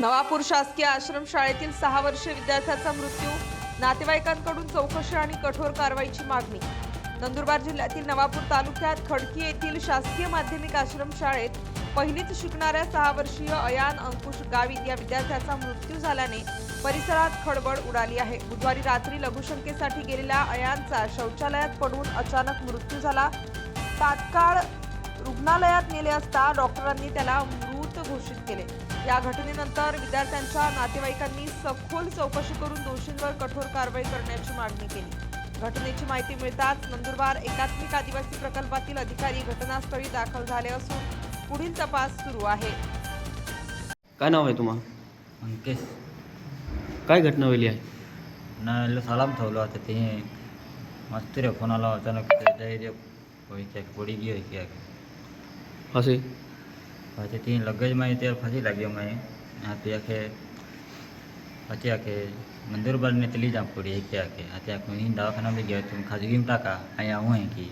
नवापूर शासकीय आश्रमशाळेतील सहा वर्षीय विद्यार्थ्याचा मृत्यू नातेवाईकांकडून चौकशी आणि कठोर कारवाईची मागणी. नंदुरबार जिल्ह्यातील नवापूर तालुक्यात खडकी येथील शासकीय माध्यमिक आश्रमशाळेत पहिलीच शिकणाऱ्या सहा वर्षीय अयान अंकुश गावित या विद्यार्थ्याचा मृत्यू झाल्याने परिसरात खळबळ उडाली आहे. बुधवारी रात्री लघुशंकेसाठी गेलेल्या अयानचा शौचालयात पडून अचानक मृत्यू झाला. तात्काळ रुग्णालयात नेले असता डॉक्टरांनी त्याला मृत घोषित केले. या घटनेनंतर विद्यार्थ्यांच्या नातेवाईकांनी सखोल चौकशी करून दोषींवर कठोर कारवाई करण्याची मागणी केली. घटनेची माहिती मिळताच नंदुरबार एकात्मिक आदिवासी प्रकल्पातील अधिकारी घटनास्थळी दाखल झाले असून पुढील तपास सुरू आहे. काय नाव आहे तुम्हाला अंकेश. काय घटना वेली आहे? नायला सलाम ठेवला होता ते. मस्त रे कोणाला अचानक ते- ते- ते- होई क्या, पडी असे? पी ती लगेज में तेल फसी लगे मैं हाथी आखे हाथी आखे मंदिर बल ने तली जाम पूरी एक आखे हाथी आखे नींद दवाखाना भी गया तुम खाजगी में टाका आई आऊँ है कि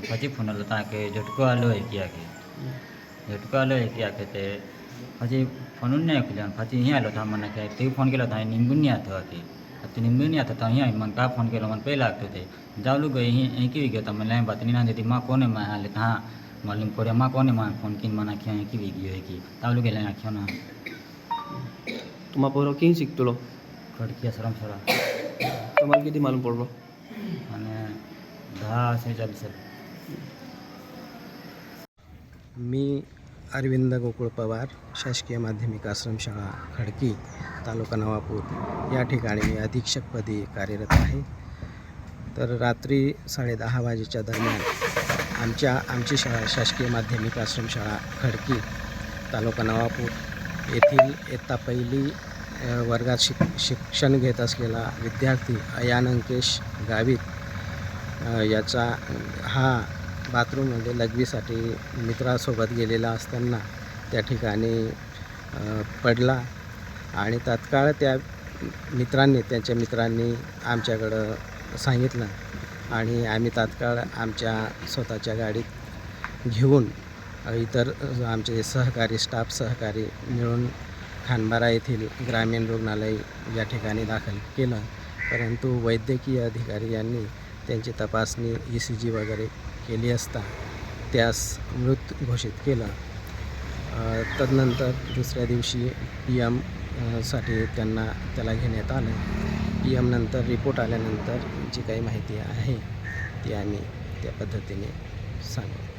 फसी फ़ोन लो ताके झटको आलो है कि आखे झटको आलो है कि आखे ते फसी फ़ोन नहीं आखिर फसी यहीं आलो था मन के तु फ़ोन के लो था नींबू नहीं आते आखे अब नींबू नहीं आता था यहाँ मन कहा फ़ोन के लो मन पहले आते थे जाओ लू यहीं एक ही गया था मैं लाइन बात नहीं ना देती माँ कौन है मैं हाँ ମଲିଂ ପରେ ମା କହନି ମା ଫୋନ୍ କିନ୍ ମା ନାଖିଆ କି ବିଗି ହେଇକି ତାଲୁ ଗେଲେ ନାଖିଆ ନା ତୁମା ପର କେହି ଶିଖତୁଲ ଖଡ଼କିଆ ସରମ ସରା তোমার কি দিয়ে মালুম পড়লো মানে दहा असे चाळीस मी अरविंद गोकुळ पवार शासकीय माध्यमिक आश्रमशाळा खडकी तालुका नवापूर. या ठिकाणी मी अधीक्षकपदी कार्यरत आहे. तर रात्री साडेदहा वाजेच्या दरम्यान आमच्या आमची शाळा शासकीय माध्यमिक आश्रमशाळा खडकी तालुका नवापूर येथील इयत्ता पहिली वर्गात शिक शिक्षण घेत असलेला विद्यार्थी अयान अंकेश गावित याचा हा बाथरूममध्ये म्हणजे लघवीसाठी मित्रासोबत गेलेला असताना त्या ठिकाणी पडला आणि तात्काळ त्या मित्रांनी त्यांच्या मित्रांनी आमच्याकडं सांगितलं आणि आम्ही तात्काळ आमच्या स्वतःच्या गाडीत घेऊन इतर आमचे सहकारी स्टाफ सहकारी मिळून खानबारा येथील ग्रामीण रुग्णालय या ठिकाणी दाखल केलं. परंतु वैद्यकीय अधिकारी यांनी त्यांची तपासणी ई सी जी वगैरे केली असता त्यास मृत घोषित केलं. तदनंतर दुसऱ्या दिवशी पी एमसाठी त्यांना त्याला घेण्यात आलं. पी एम नंतर रिपोर्ट आल्यानंतर जी काही माहिती आहे ती आम्ही त्या पद्धतीने सांगू.